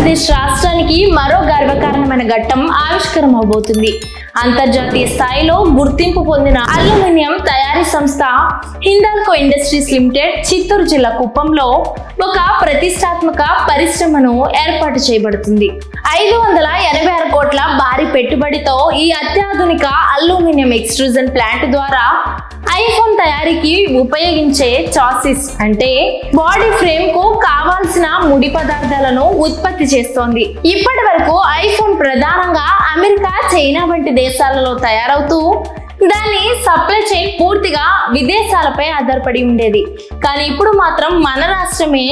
ఆంధ్రప్రదేశ్ రాష్ట్రానికి మరో గర్వకారణమైన ఘట్టం ఆవిష్కరం అవబోతుంది అంతర్జాతీయ స్థాయిలో గుర్తింపు పొందిన అల్యూమినియం తయారీ సంస్థ హిందాల్కో ఇండస్ట్రీస్ లిమిటెడ్ చిత్తూరు జిల్లా కుప్పంలో ఒక ప్రతిష్టాత్మక పరిశ్రమను ఏర్పాటు చేయబడుతుంది. ఐదు వందల ఎనభై ఆరు కోట్ల భారీ పెట్టుబడితో ఈ అత్యాధునిక అల్యూమినియం ఎక్స్ట్రూజన్ ప్లాంట్ ద్వారా ఐఫోన్ తయారీకి ఉపయోగించే చాసిస్ అంటే బాడీ ఫ్రేమ్కు కావాల్సిన ముడి పదార్థాలను ఉత్పత్తి చేస్తోంది. ఇప్పటి వరకు ఐఫోన్ ప్రధానంగా అమెరికా చైనా వంటి దేశాలలో తయారవుతూ దాని సప్లై చైన్ పూర్తిగా విదేశాలపై ఆధారపడి ఉండేది. కానీ ఇప్పుడు మాత్రం మన రాష్ట్రమే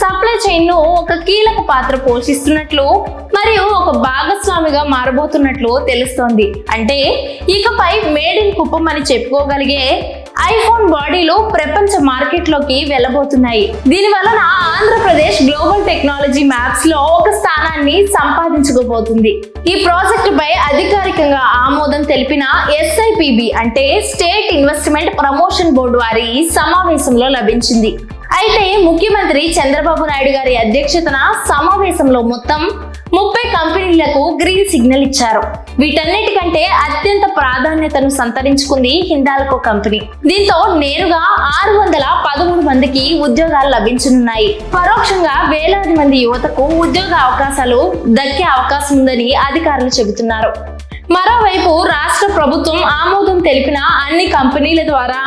సప్లై చైన్ను ఒక కీలక పాత్ర పోషిస్తున్నట్లు మరియు ఒక భాగస్వామిగా మారబోతున్నట్లు తెలుస్తోంది. అంటే ఇకపై మేడ్ ఇన్ కుప్పం అని చెప్పుకోగలిగే ఐఫోన్ బాడీలు ప్రపంచ మార్కెట్లోకి వెళ్ళబోతున్నాయి. దీని వలన ఆంధ్రప్రదేశ్ గ్లోబల్ టెక్నాలజీ మ్యాప్స్లో ఒక స్థానాన్ని సంపాదించుకోబోతుంది. ఈ ప్రాజెక్టు పై అధికారికంగా ఆమోదం తెలిపిన ఎస్ఐపిబి అంటే స్టేట్ ఇన్వెస్ట్మెంట్ ప్రమోషన్ బోర్డు వారి సమావేశంలో లభించింది. అయితే ముఖ్యమంత్రి చంద్రబాబు నాయుడు గారి అధ్యక్షతన సమావేశంలో మొత్తం ముప్పై కంపెనీలకు గ్రీన్ సిగ్నల్ ఇచ్చారు. వీటన్నిటికంటే అత్యంత ప్రా ప్రాధాన్యతను సంతరించుకుంది హిందాల్కో కంపెనీ. దీంతో నేరుగా ఆరు వందల పదమూడు మందికి ఉద్యోగాలు లభించనున్నాయి. పరోక్షంగా వేలాది మంది యువతకు ఉద్యోగ అవకాశాలు దక్కే అవకాశం ఉందని అధికారులు చెబుతున్నారు. మరోవైపు రాష్ట్ర ప్రభుత్వం ఆమోదం తెలిపిన అన్ని కంపెనీల ద్వారా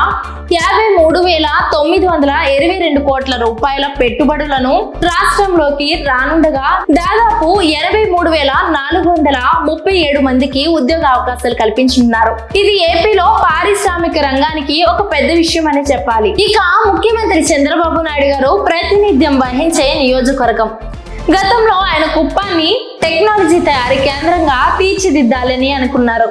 యాభై మూడు వేల తొమ్మిది వందల ఇరవై రెండు కోట్ల రూపాయల పెట్టుబడులను రాష్ట్రంలోకి రానుండగా దాదాపు ఎనభై మూడు వేల నాలుగు వందల ముప్పై ఏడు మందికి ఉద్యోగ అవకాశాలు కల్పించనున్నారు. ఇది ఏపీలో పారిశ్రామిక రంగానికి ఒక పెద్ద విషయం అని చెప్పాలి. ఇక ముఖ్యమంత్రి చంద్రబాబు నాయుడు గారు ప్రాతినిధ్యం వహించే నియోజకవర్గం. గతంలో ఆయన కుప్పాన్ని టెక్నాలజీ తయారీ కేంద్రంగా తీర్చిదిద్దాలని అనుకున్నారు.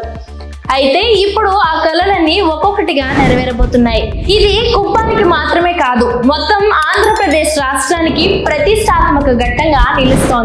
అయితే ఇప్పుడు ఆ కళలన్నీ ఒక్కొక్కటిగా నెరవేరబోతున్నాయి. ఇది కుప్పానికి మాత్రమే కాదు మొత్తం ఆంధ్రప్రదేశ్ రాష్ట్రానికి ప్రతిష్టాత్మక ఘట్టంగా నిలుస్తోంది.